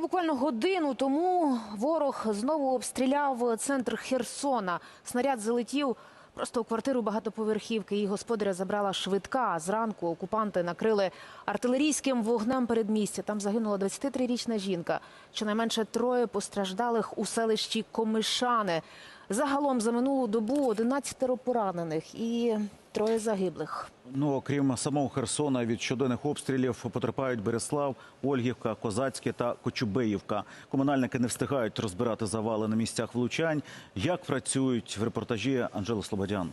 Буквально годину тому ворог знову обстріляв центр Херсона. Снаряд залетів просто у квартиру багатоповерхівки. Її господаря забрала швидка. Зранку окупанти накрили артилерійським вогнем передмістя. Там загинула 23-річна жінка. Щонайменше троє постраждалих у селищі Комишани. Загалом за минулу добу 11 поранених і троє загиблих. Ну, окрім самого Херсона, від щоденних обстрілів потерпають Береслав, Ольгівка, Козацьке та Кочубеївка. Комунальники не встигають розбирати завали на місцях влучань. Як працюють в репортажі Анжели Слободян?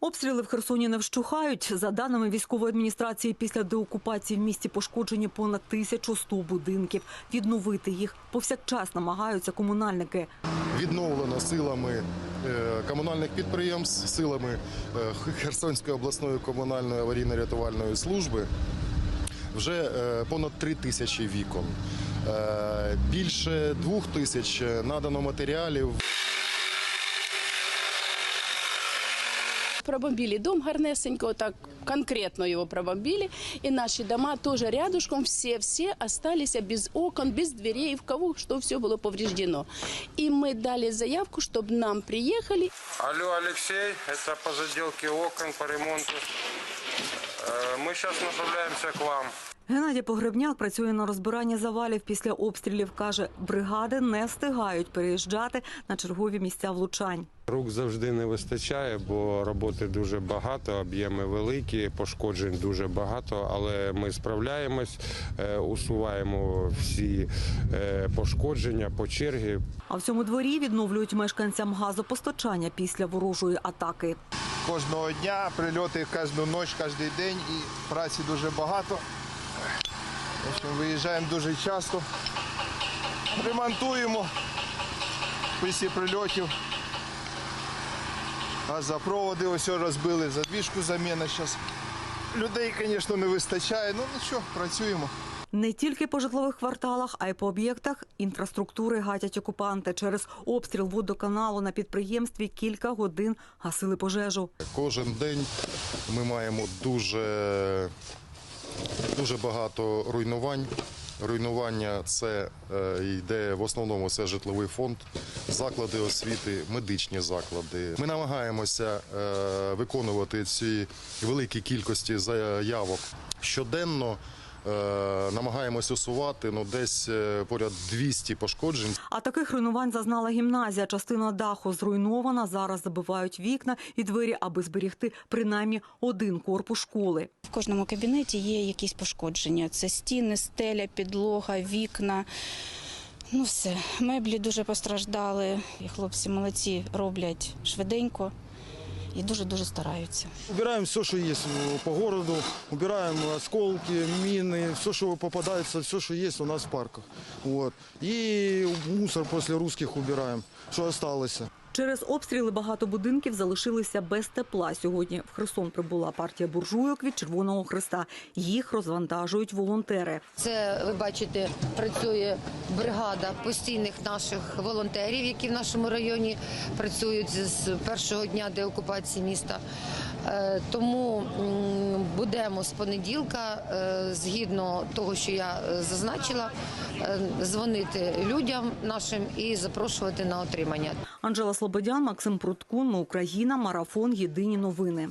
Обстріли в Херсоні не вщухають. За даними військової адміністрації, після деокупації в місті пошкоджені понад 1100 будинків. Відновити їх повсякчас намагаються комунальники. відновлено силами комунальних підприємств, силами е, Херсонської обласної комунальної аварійно-рятувальної служби. Вже е, понад три тисячі вікон. Е, Більше двох тисяч надано матеріалів Пробомбили дом гарнесенько, так конкретно его пробомбили. И наши дома тоже рядышком, все-все остались без окон, без дверей, в кого что все было повреждено. И мы дали заявку, чтобы нам приехали Алло, Алексей, это по заделке окон, по ремонту. Э, Мы сейчас направляемся к вам. Геннадій Погребняк працює на розбиранні завалів після обстрілів. Каже, бригади не встигають переїжджати на чергові місця влучань. Рук завжди не вистачає, бо роботи дуже багато, об'єми великі, пошкоджень дуже багато, але ми справляємось, е, усуваємо всі е, пошкодження по чергі. А в цьому дворі відновлюють мешканцям газопостачання після ворожої атаки. Кожного дня, прильоти кожну ніч, кожен день і праці дуже багато. Виїжджаємо дуже часто, ремонтуємо після прильотів. Газопроводи ось розбили, задвіжку заміна зараз. Людей, звісно, не вистачає, ну нічого, працюємо. Не тільки по житлових кварталах, а й по об'єктах інфраструктури гатять окупанти. Через обстріл водоканалу на підприємстві кілька годин гасили пожежу. Кожен день ми маємо дуже, дуже багато руйнувань. Руйнування це е, йде в основному це житловий фонд, заклади освіти, медичні заклади. Ми намагаємося е, виконувати ці великі кількості заявок щоденно. Е, намагаємось усувати ну, десь е, поряд 200 пошкоджень. А таких руйнувань зазнала гімназія. Частина даху зруйнована. Зараз забивають вікна і двері, аби зберігти принаймні один корпус школи. В кожному кабінеті є якісь пошкодження. Це стіни, стеля, підлога, вікна. Ну все, меблі дуже постраждали. І хлопці молодці роблять швиденько і дуже-дуже стараються. Убираємо все, що э, по городу, убираємо осколки, міни, все, що попадається, все, що є у нас в парках. От. І мусор після русських убираємо, що осталось. Через обстріли багато будинків залишилися без тепла. Сьогодні в Херсон прибула партія буржуйок від Червоного Христа. Їх розвантажують волонтери. Це ви бачите, працює бригада постійних наших волонтерів, які в нашому районі працюють з першого дня деокупації міста. Е, Тому будемо з понеділка, е, згідно того, що я е, зазначила, е, дзвонити людям нашим і запрошувати на отримання. Анжела Слободян, Максим Пруткун, Україна, Марафон. Єдині новини.